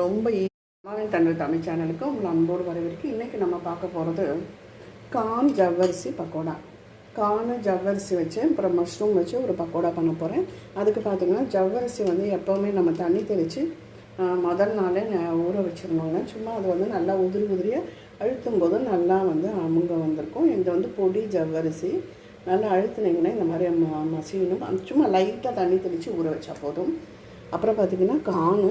ரொம்ப ஈமாவின் தமிழ் தமிழ் சேனலுக்கு உங்களை அன்போடு வரவேற்கு இன்றைக்கி நம்ம பார்க்க போகிறது கான் ஜவ்வரிசி பக்கோடா. கான் ஜவ்வரிசி வச்சு அப்புறம் மஷ்ரூம் வச்சு ஒரு பக்கோடா பண்ண போகிறேன் அதுக்கு பார்த்தீங்கன்னா ஜவ்வரிசி வந்து எப்போவுமே நம்ம தண்ணி தெளித்து முதல் நாளே ஊற வச்சிடணுங்க சும்மா அது வந்து நல்லா உதிரி உதிரியாக அழுத்தும் போது நல்லா வந்து அமுங்க வந்திருக்கும். இது வந்து பொடி ஜவ்வரிசி. நல்லா அழுத்துனீங்கன்னா இந்த மாதிரி ம மசியணும். சும்மா லைட்டாக தண்ணி தெளித்து ஊற வச்சா போதும். அப்புறம் பார்த்திங்கன்னா கானு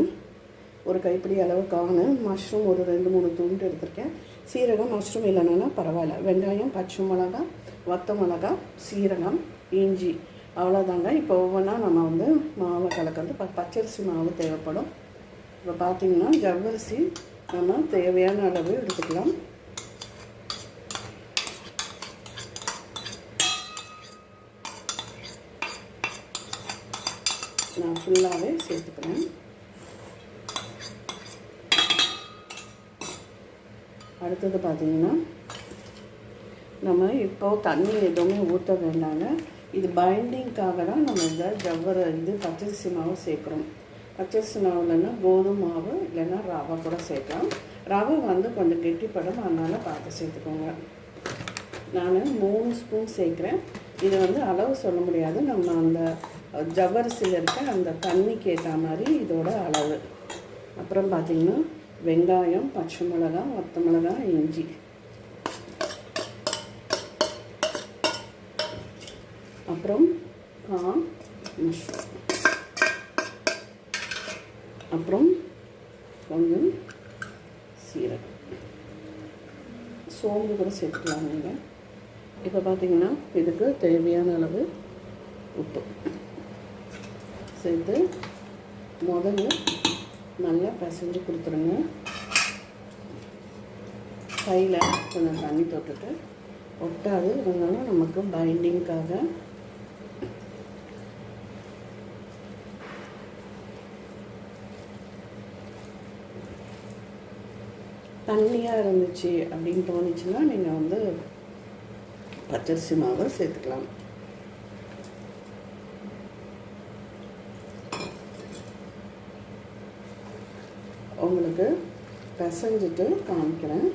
ஒரு கைப்பிடி அளவு காணு மஷ்ரூம் ஒரு ரெண்டு மூணு துண்டு எடுத்திருக்கேன். சீரகம் மஷ்ரூம் இல்லைனாலும் பரவாயில்ல. வெங்காயம் பச்சை மிளகா வத்த மிளகா சீரகம் இஞ்சி அவ்வளோதாங்க இப்போ ஒவ்வொன்றா நம்ம வந்து மாவை கலக்கிறது. ப பச்சரிசி மாவு தேவைப்படும். இப்போ பார்த்தீங்கன்னா ஜவ்வரிசி நம்ம தேவையான அளவு எடுத்துக்கலாம். நான் ஃபுல்லாகவே சேர்த்துக்கிறேன். அடுத்தது பார்த்திங்கன்னா நம்ம இப்போ தண்ணி எதுவுமே ஊற்ற வேண்டாங்க. இது பைண்டிங்க்காக தான் நம்ம இந்த ஜவ்வர இது பச்சரிசி மாவு சேர்க்குறோம். பச்சரிசி மாவுலன்னா கோதுமை மாவு இல்லைன்னா ரவை கூட சேர்க்கலாம். ரவை வந்து கொஞ்சம் கெட்டிப்படும் அதனால் பார்த்து சேர்த்துக்கோங்க. நான் மூணு ஸ்பூன் சேர்க்குறேன். இது வந்து அளவு சொல்ல முடியாது. நம்ம அந்த ஜவ்வரிசியில் இருக்க அந்த தண்ணிக்கு ஏற்ற மாதிரி இதோட அளவு. அப்புறம் பார்த்திங்கன்னா வெங்காயம் பச்சை மிளகாய் வத்த மிளகாய் இஞ்சி. அப்புறம் மஷ்ரூம். அப்புறம் கொஞ்சம் சீரகம். சோம்பு கூட சேர்த்துக்கலாம் நீங்கள் இப்போ பார்த்தீங்கன்னா இதுக்கு தேவையான அளவு உப்பு. சேர்த்து முதல்ல நல்லா பிசைஞ்சு கொடுத்துருங்க. கையில் கொஞ்சம் தண்ணி தொட்டுட்டு ஒட்டாது. இருந்தாலும் நமக்கு பைண்டிங்க்காக தண்ணியாக இருந்துச்சு அப்படின்னு தோணுச்சுன்னா நீங்கள் வந்து பச்சரிசி மாவை சேர்த்துக்கலாம். உங்களுக்கு பிசைஞ்சிட்டு காமிக்கிறேன்.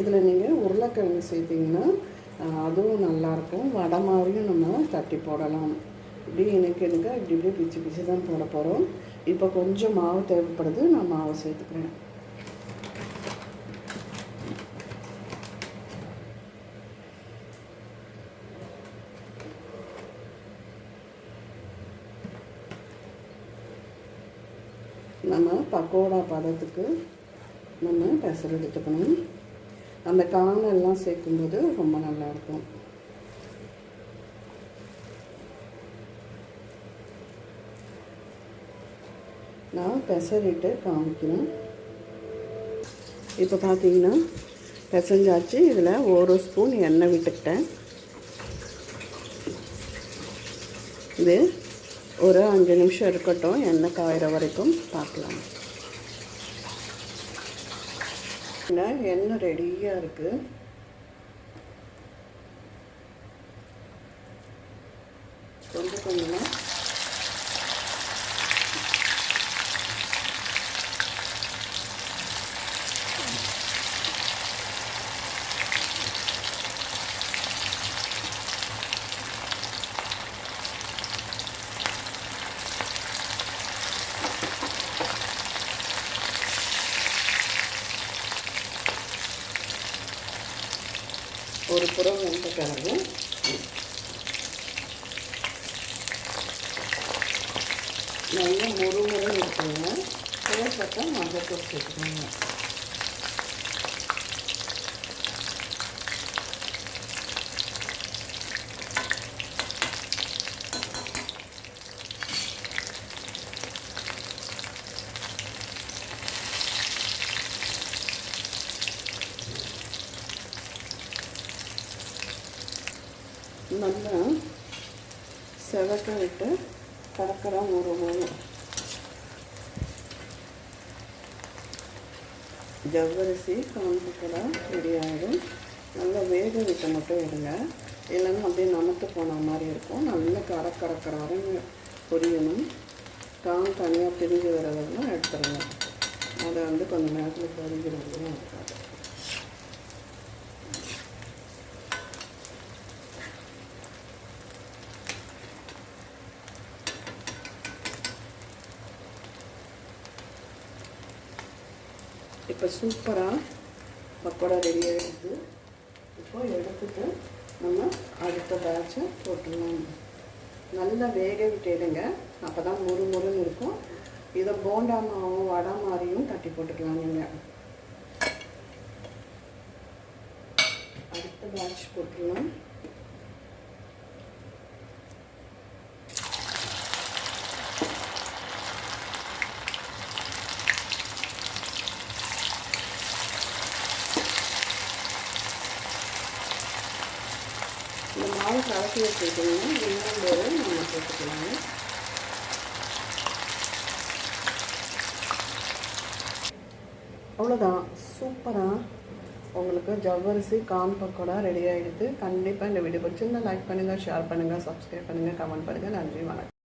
இதில் நீங்கள் உருளைக்கிழங்கு சேர்த்திங்கன்னா அதுவும் நல்லாயிருக்கும். வடை மாதிரியும் நம்ம தட்டி போடலாம். இப்படி எனக்கு எனக்கு இப்படி இப்படி பிச்சு பிச்சு தான் போட போகிறோம் இப்போ கொஞ்சம் மாவு தேவைப்படுது நான் மாவு சேர்த்துக்கிறேன். நம்ம பக்கோடா பதத்துக்கு நம்ம பெசர் எடுத்துக்கணும். அந்த காணெல்லாம் சேர்க்கும்போது ரொம்ப நல்லாயிருக்கும் நான் பெசரிட்டு காமிக்கிறேன். இப்போ பார்த்தீங்கன்னா பெசஞ்சாச்சு. இதில் ஒரு ஸ்பூன் எண்ணெய் விட்டுக்கிட்டேன். இது ஒரு அஞ்சு நிமிஷம் இருக்கட்டும். எண்ணெய் காயிற வரைக்கும் பார்க்கலாம். எண்ணெய் ரெடியாக இருக்குது கொஞ்சம் கொஞ்சமாக ஒரு புறம் வெந்த பிறகு நல்லா முறுமுறை இருக்குங்க. தேவைப்பட்ட மஞ்சத்தூள் சேர்த்துக்கோங்க. நல்லா செவக்க விட்டு கறக்கறம் உருவணும் ஜவ்வரிசி காஞ்சிக்கலாம் ரெடி ஆகிடும் நல்லா வேக விட்டு மட்டும் இருங்க இல்லைன்னா அப்படியே நமத்து போன மாதிரி இருக்கும் நல்லா கர கறக்கிற வரை பொரியணும் கான் தனியாக பிரிஞ்சு வரதெல்லாம் எடுத்துருங்க அதை வந்து கொஞ்சம் நேரத்தில் பொரிக்கிறதுலாம் இருக்காது இப்போ சூப்பராக பக்கோடா ரெடி ஆகிடுது இப்போ எடுத்துட்டு நம்ம அடுத்த பேட்சை போட்டுடலாம். நல்லா வேக விட்டுடுங்க. அப்போ தான் முறு முருன்னு இருக்கும். இதை போண்டா மாவும் வடை மாதிரியும் தட்டி போட்டுக்கலாம் நீங்கள் அடுத்த பேட்ச் போட்டுடலாம். மாவு கலக்கி வச்சுருக்கணுங்க இன்னும் போது நம்ம போட்டுக்கலாங்க அவ்வளோதான். சூப்பராக உங்களுக்கு ஜவ்வரிசி கான் பக்கோடா ரெடி ஆகிடுது கண்டிப்பாக இந்த வீடியோ பிடிச்சிருந்தால் லைக் பண்ணுங்கள் ஷேர் பண்ணுங்கள் சப்ஸ்கிரைப் பண்ணுங்கள் கமெண்ட் பண்ணுங்கள் நன்றி வணக்கம்.